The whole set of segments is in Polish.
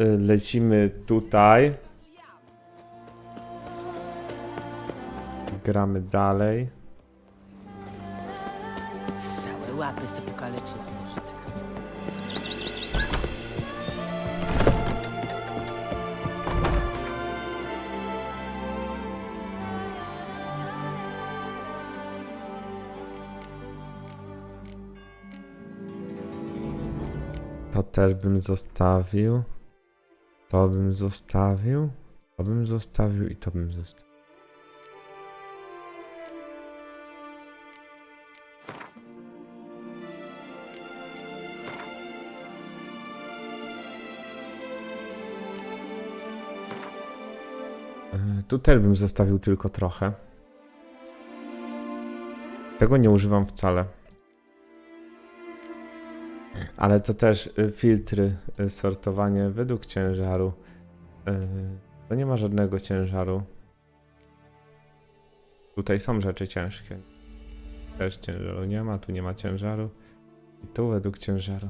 Y, Lecimy tutaj. Gramy dalej. Całe łapy sobie pokaleczył nożyce. To też bym zostawił. To bym zostawił. To bym zostawił i to bym zostawił. E, Tu też bym zostawił tylko trochę. Tego nie używam wcale. Ale to też y, filtry, y, sortowanie według ciężaru. Y, To nie ma żadnego ciężaru. Tutaj są rzeczy ciężkie. Też ciężaru nie ma, tu nie ma ciężaru. I tu według ciężaru.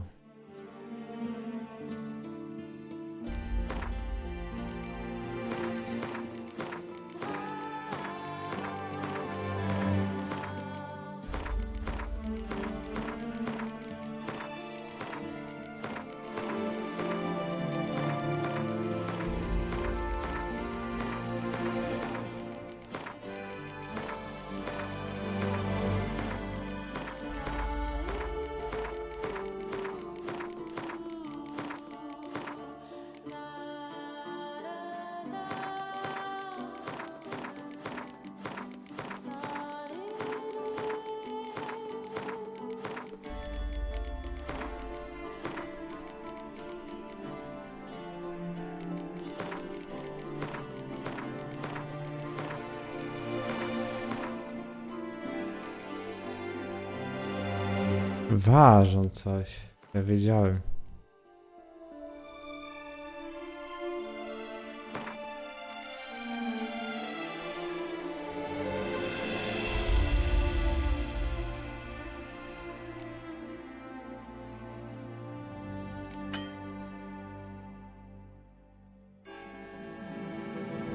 Ważą coś. Ja wiedziałem.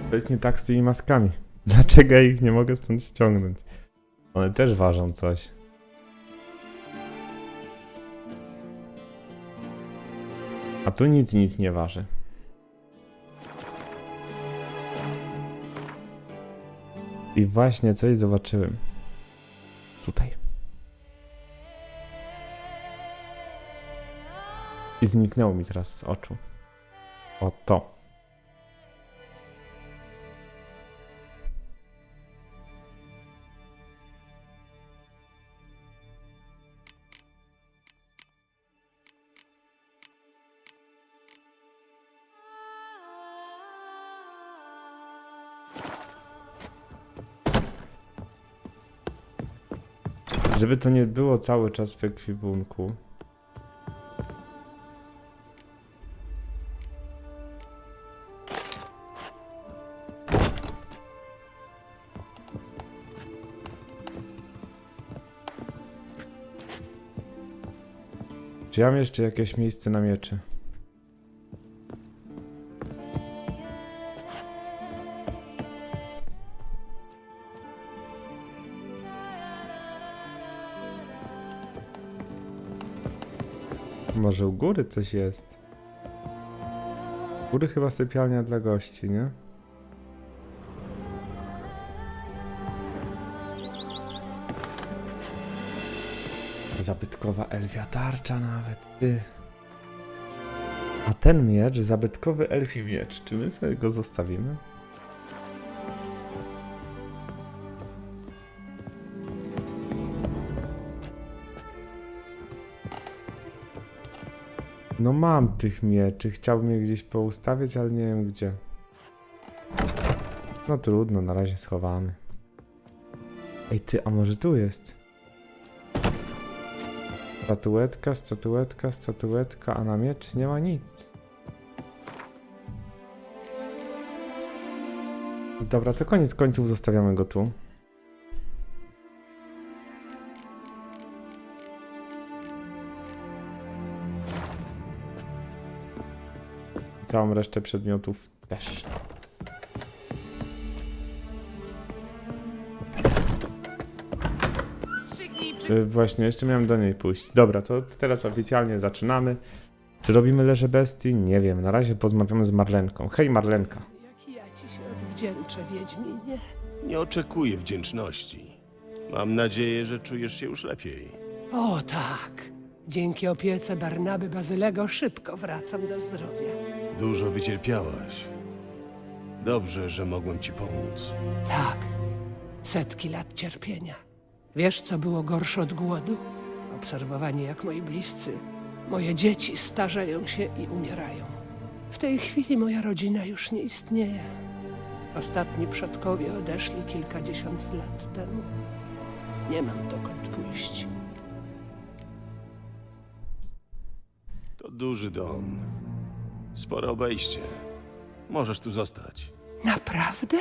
To jest nie tak z tymi maskami. Dlaczego ich nie mogę stąd ściągnąć? One też ważą coś. A tu nic, nic nie waży. I właśnie coś zobaczyłem. Tutaj. I zniknęło mi teraz z oczu. O to. Żeby to nie było cały czas w ekwipunku. Czy ja mam jeszcze jakieś miejsce na mieczy? Może u góry coś jest? U góry chyba sypialnia dla gości, nie? Zabytkowa elfia tarcza nawet, ty. A ten miecz, zabytkowy elfi miecz, czy my sobie go zostawimy? No mam tych mieczy, chciałbym je gdzieś poustawiać, ale nie wiem gdzie. No trudno, na razie schowamy. Ej ty, a może tu jest? Statuetka, statuetka, statuetka, a na miecz nie ma nic. Dobra, to koniec końców zostawiamy go tu. Całą resztę przedmiotów też. Y, Właśnie, jeszcze miałem do niej pójść. Dobra, to teraz oficjalnie zaczynamy. Czy robimy leże bestii? Nie wiem. Na razie porozmawiamy z Marlenką. Hej Marlenka. Jak ja ci się odwdzięczę, Wiedźminie. Nie oczekuję wdzięczności. Mam nadzieję, że czujesz się już lepiej. O tak, dzięki opiece Barnaby Bazylego szybko wracam do zdrowia. Dużo wycierpiałaś. Dobrze, że mogłem ci pomóc. Tak, setki lat cierpienia. Wiesz, co było gorsze od głodu? Obserwowanie, jak moi bliscy, moje dzieci starzeją się i umierają. W tej chwili moja rodzina już nie istnieje. Ostatni przodkowie odeszli kilkadziesiąt lat temu. Nie mam dokąd pójść. To duży dom. Spore obejście. Możesz tu zostać. Naprawdę?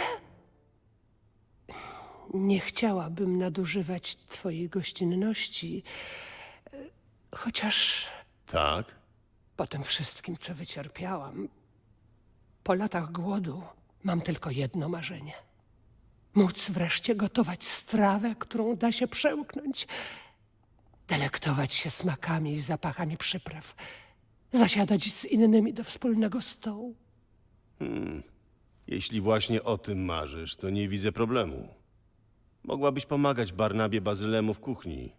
Nie chciałabym nadużywać Twojej gościnności, e, chociaż Tak? po tym wszystkim, co wycierpiałam, po latach głodu mam tylko jedno marzenie. Móc wreszcie gotować strawę, którą da się przełknąć, delektować się smakami i zapachami przypraw, zasiadać z innymi do wspólnego stołu. Jeśli właśnie o tym marzysz, to nie widzę problemu. Mogłabyś pomagać Barnabie Bazylemu w kuchni.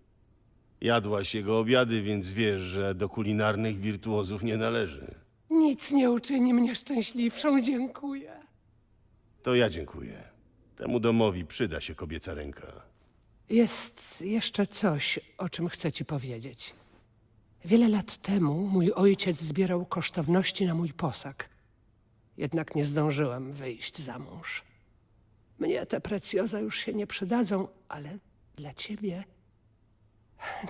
Jadłaś jego obiady, więc wiesz, że do kulinarnych wirtuozów nie należy. Nic nie uczyni mnie szczęśliwszą, dziękuję. To ja dziękuję. Temu domowi przyda się kobieca ręka. Jest jeszcze coś, o czym chcę ci powiedzieć. Wiele lat temu mój ojciec zbierał kosztowności na mój posag. Jednak nie zdążyłem wyjść za mąż. Mnie te precjoza już się nie przydadzą, ale dla ciebie.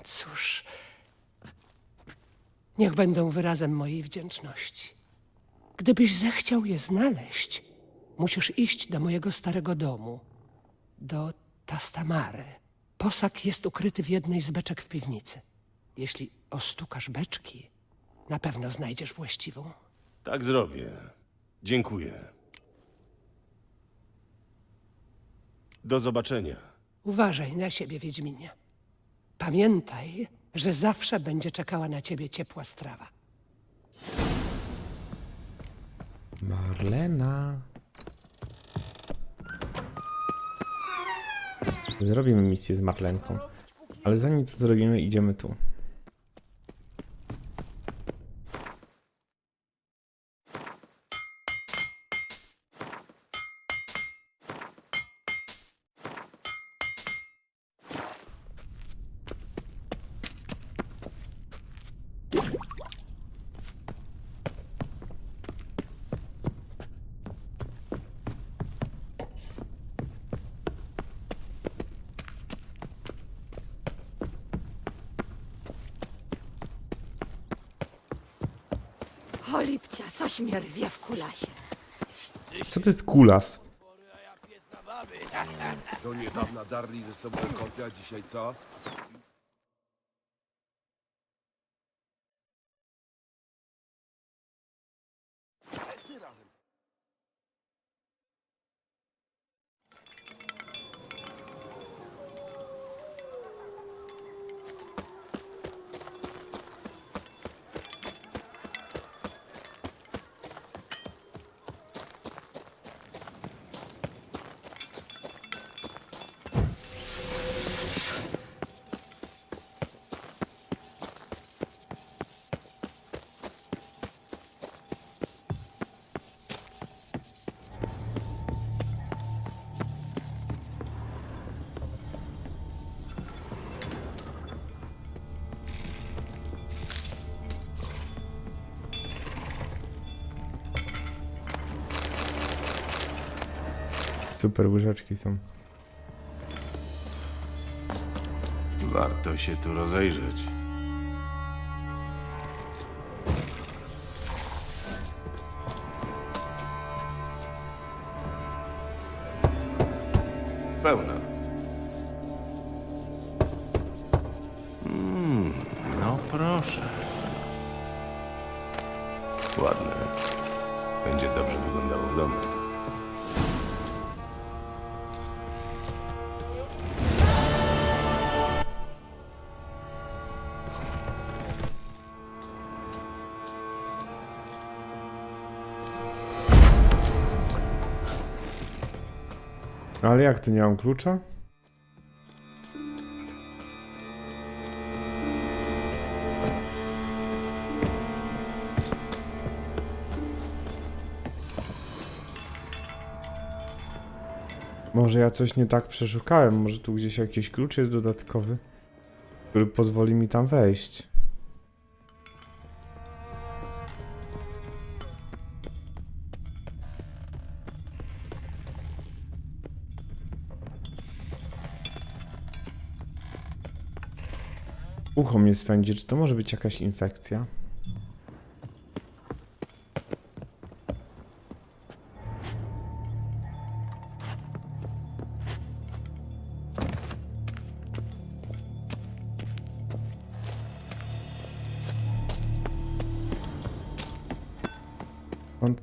Cóż. Niech będą wyrazem mojej wdzięczności. Gdybyś zechciał je znaleźć, musisz iść do mojego starego domu, do Tastamary. Posag jest ukryty w jednej z beczek w piwnicy. Jeśli ostukasz beczki, na pewno znajdziesz właściwą. Tak zrobię. Dziękuję. Do zobaczenia. Uważaj na siebie, Wiedźminie. Pamiętaj, że zawsze będzie czekała na ciebie ciepła strawa. Marlena. Zrobimy misję z Marlenką. Ale zanim to zrobimy, idziemy tu. Olipcia, coś mnie rwie w kulasie. Co to jest kulas? Do niedawna darli ze sobą koty, a dzisiaj co? Super łyżeczki są. Warto się tu rozejrzeć. Pełna. Ale jak to nie mam klucza? Może ja coś nie tak przeszukałem, może tu gdzieś jakiś klucz jest dodatkowy, który pozwoli mi tam wejść. Ucho mnie swędzi, czy to może być jakaś infekcja?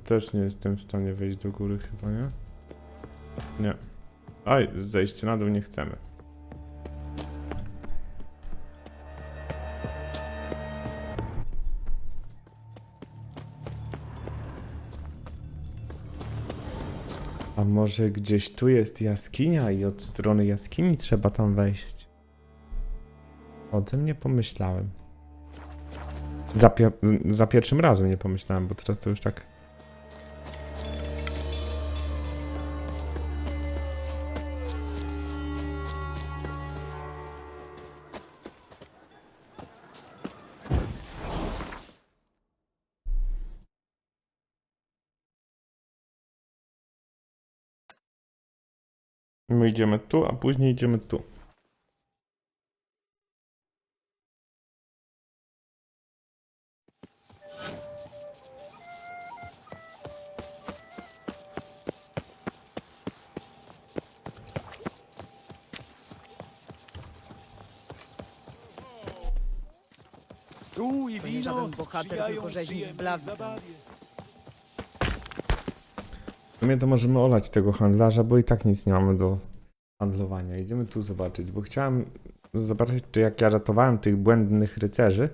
Też nie jestem w stanie wejść do góry chyba, nie? Nie. Aj, zejście na dół nie chcemy. A może gdzieś tu jest jaskinia i od strony jaskini trzeba tam wejść? O tym nie pomyślałem. Za, za pierwszym razem nie pomyślałem, bo teraz to już tak. My idziemy tu, a później idziemy tu. Stół i wino żaden bohater, tylko rzeźnik z sumie to możemy olać tego handlarza, bo i tak nic nie mamy do handlowania. Idziemy tu zobaczyć, bo chciałem zobaczyć, czy jak ja ratowałem tych błędnych rycerzy,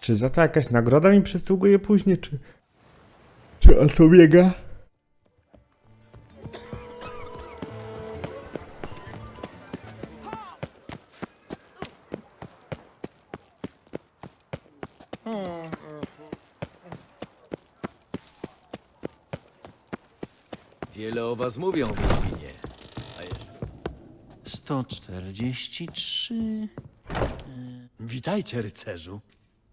czy za to jakaś nagroda mi przysługuje później, czy... Czy a Wiele o was mówią, Wiedźminie. 143. Witajcie, rycerzu.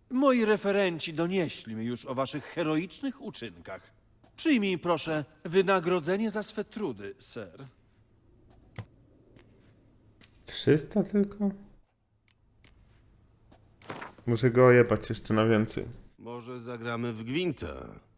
Moi referenci donieśli mi już o waszych heroicznych uczynkach. Przyjmij proszę wynagrodzenie za swe trudy, ser. 300 tylko? Muszę go ojebać jeszcze na więcej. Może zagramy w gwinta?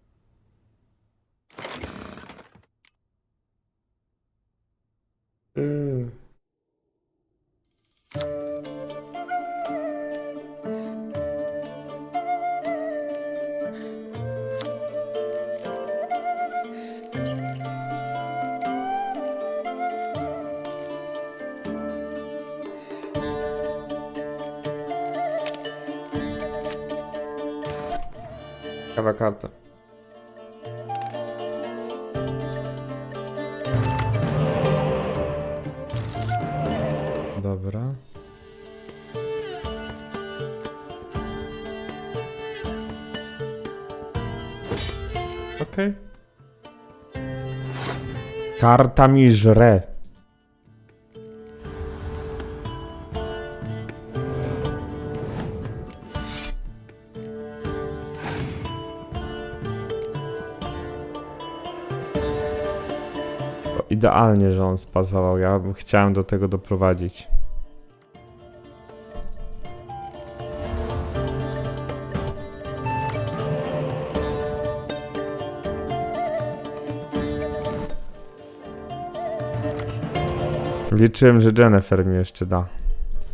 Ciekawa karta. Dobra. Okej. Karta mi żre. Idealnie, że on spasował. Ja bym chciałem do tego doprowadzić. Liczyłem, że Jennifer mi jeszcze da.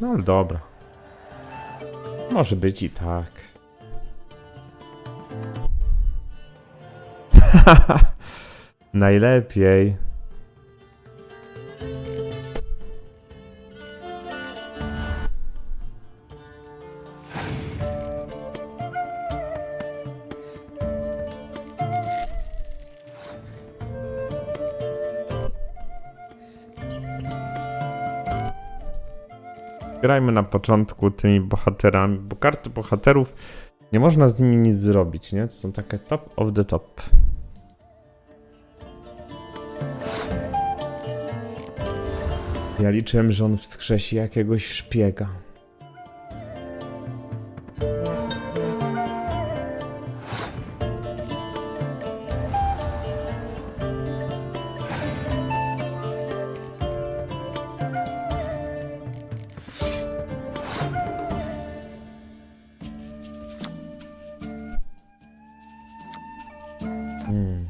No ale dobra. Może być i tak. Najlepiej. Grajmy na początku tymi bohaterami, bo karty bohaterów nie można z nimi nic zrobić, nie? To są takie top of the top. Ja liczyłem, że on wskrzesi jakiegoś szpiega. うん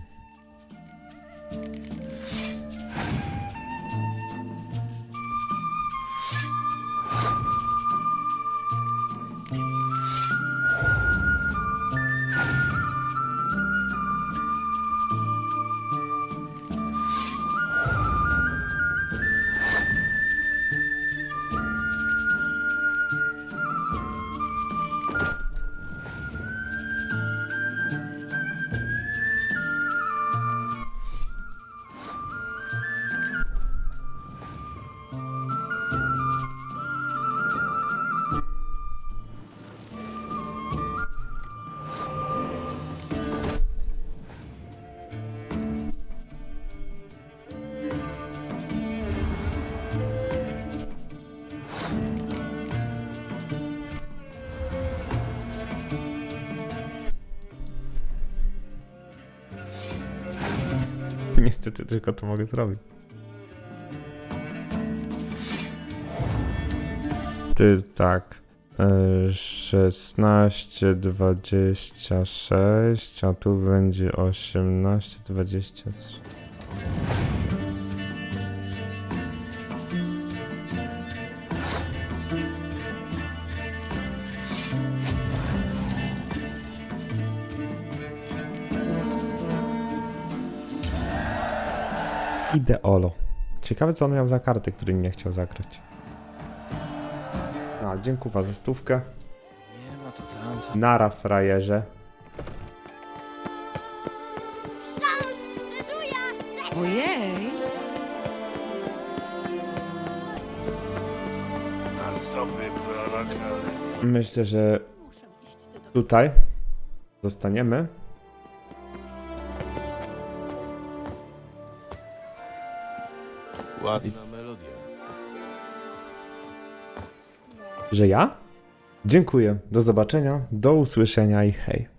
Niestety tylko to mogę zrobić. Ty tak. e, 16, 26, a tu będzie 18, 23. Ideolo. Ciekawe co on miał za karty, które nie chciał zagrać. No, dziękuję za stówkę. Nie ma to tam. Nara frajerze. Ojej! Myślę, że tutaj zostaniemy. Ładna melodia. Że ja? Dziękuję. Do zobaczenia, do usłyszenia i hej.